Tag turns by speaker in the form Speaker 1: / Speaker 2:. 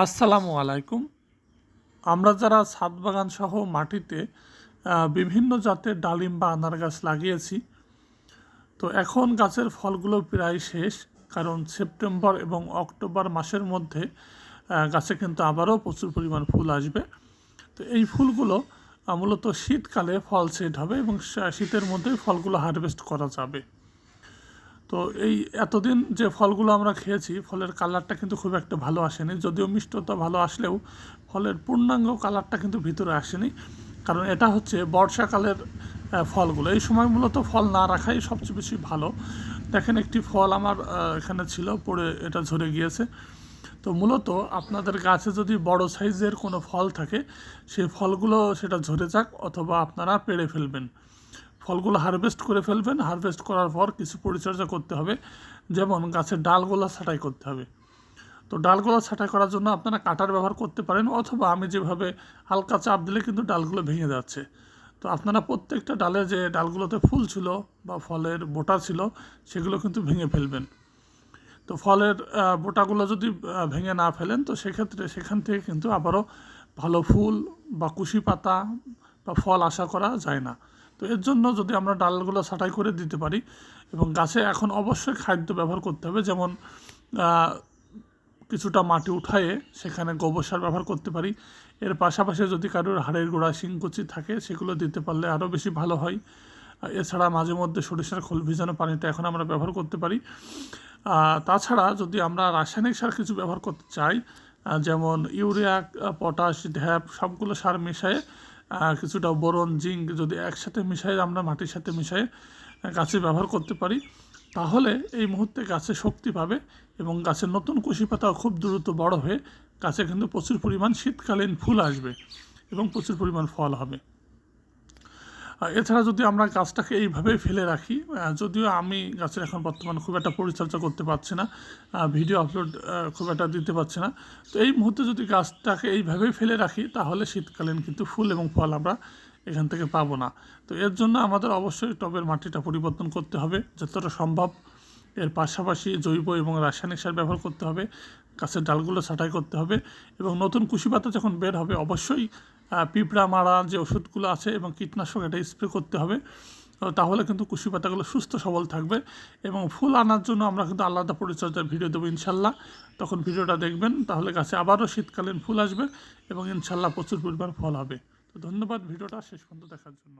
Speaker 1: আসসালামু আলাইকুম। আমরা যারা ছাদ বাগান সহ মাটিতে বিভিন্ন জাতের ডালিম বা আনার গাছ লাগিয়েছি, তো এখন গাছের ফলগুলো প্রায় শেষ, কারণ সেপ্টেম্বর এবং অক্টোবর মাসের মধ্যে গাছে কিন্তু আবারও প্রচুর পরিমাণ ফুল আসবে। তো এই ফুলগুলো মূলত শীতকালে ফল সেট হবে এবং শীতের মধ্যেই ফলগুলো হারভেস্ট করা যাবে। তো এই এতদিন যে ফলগুলো আমরা খেয়েছি, ফলের কালারটা কিন্তু খুব একটা ভালো আসেনি। যদিও মিষ্টতা ভালো আসলেও ফলের পূর্ণাঙ্গ কালারটা কিন্তু ভিতরে আসেনি। কারণ এটা হচ্ছে বর্ষাকালের ফলগুলো। এই সময় মূলত ফল না রাখাই সবচেয়ে বেশি ভালো। দেখেন একটি ফল আমার এখানে ছিল, পড়ে এটা ঝরে গিয়েছে। তো মূলত আপনাদের গাছে যদি বড় সাইজের কোনো ফল থাকে, সেই ফলগুলো সেটা ঝরে যাক অথবা আপনারা পেড়ে ফেলবেন। ফলগুলো হারভেস্ট করে ফেলবেন। হারভেস্ট করার পর কিছু পরিচর্যা করতে হবে। যেমন গাছের ডালগুলো ছাঁটাই করতে হবে। তো ডালগুলো ছাঁটাই করার জন্য আপনারা কাটার ব্যবহার করতে পারেন অথবা আমি যেভাবে হালকা চাপ দিলে কিন্তু ডালগুলো ভেঙে যাচ্ছে। তো আপনারা প্রত্যেকটা ডালে যে ডালগুলোতে ফুল ছিল বা ফলের বোটা ছিল, সেগুলো কিন্তু ভেঙে ফেলবেন। তো ফলের বোটাগুলো যদি ভেঙে না ফেলেন, তো সেক্ষেত্রে সেখান থেকে কিন্তু আবারও ভালো ফুল বা কুশি পাতা বা ফল আশা করা যায় না। তো এর জন্য যদি আমরা ডালগুলো ছাঁটাই করে দিতে পারি এবং গাছে এখন অবশ্যই খাদ্য ব্যবহার করতে হবে, যেমন কিছুটা মাটি উঠায়ে সেখানে গোবর সার ব্যবহার করতে পারি। এর পাশাপাশি যদি কারোর হাড়ের গোড়া শিংকুচি থাকে সেগুলো দিতে পারলে আরও বেশি ভালো হয়। এছাড়া মাঝে মধ্যে সরিষার খোল ভিজানো পানিটা এখন আমরা ব্যবহার করতে পারি। তাছাড়া যদি আমরা রাসায়নিক সার কিছু ব্যবহার করতে চাই যেমন ইউরিয়া পটাশ, ঢ্যাপ সবগুলো সার মিশিয়ে কিছুটা বোরন, জিঙ্ক যদি একসাথে মিশাই, আমরা মাটির সাথে মিশাই গাছে ব্যবহার করতে পারি, তাহলে এই মুহূর্তে গাছে শক্তি পাবে এবং গাছের নতুন কুশি পাতাও খুব দ্রুত বড় হয়ে গাছে কিন্তু প্রচুর পরিমাণ শীতকালীন ফুল আসবে এবং প্রচুর পরিমাণ ফল হবে। এছাড়া যদি আমরা গাছটাকে এইভাবেই ফেলে রাখি যদিও আমি গাছের এখন বর্তমানে খুব একটা পরিচর্যা করতে পারছি না ভিডিও আপলোড খুব একটা দিতে পারছি না। তো এই মুহূর্তে যদি গাছটাকে এইভাবেই ফেলে রাখি, তাহলে শীতকালীন কিন্তু ফুল এবং ফল আমরা এখান থেকে পাবো না। তো এর জন্য আমাদের অবশ্যই টবের মাটিটা পরিবর্তন করতে হবে, যতটা সম্ভব। এর পাশাপাশি জৈব এবং রাসায়নিক সার ব্যবহার করতে হবে, গাছের ডালগুলো ছাঁটাই করতে হবে এবং নতুন কুশি পাতা যখন বের হবে, অবশ্যই পিঁপড়া, মারা যে ওষুধগুলো আছে এবং কীটনাশক এটা স্প্রে করতে হবে তাহলে কিন্তু কুশি পাতাগুলো সুস্থ, সবল থাকবে এবং ফুল আনার জন্য আমরা কিন্তু আলাদা পরিচর্যার ভিডিও দেবো ইনশাল্লাহ। তখন ভিডিওটা দেখবেন, তাহলে গাছে আবারও শীতকালীন ফুল আসবে এবং ইনশাল্লাহ প্রচুর পরিমাণ ফল হবে। তো ধন্যবাদ, ভিডিওটা শেষ পর্যন্ত দেখার জন্য।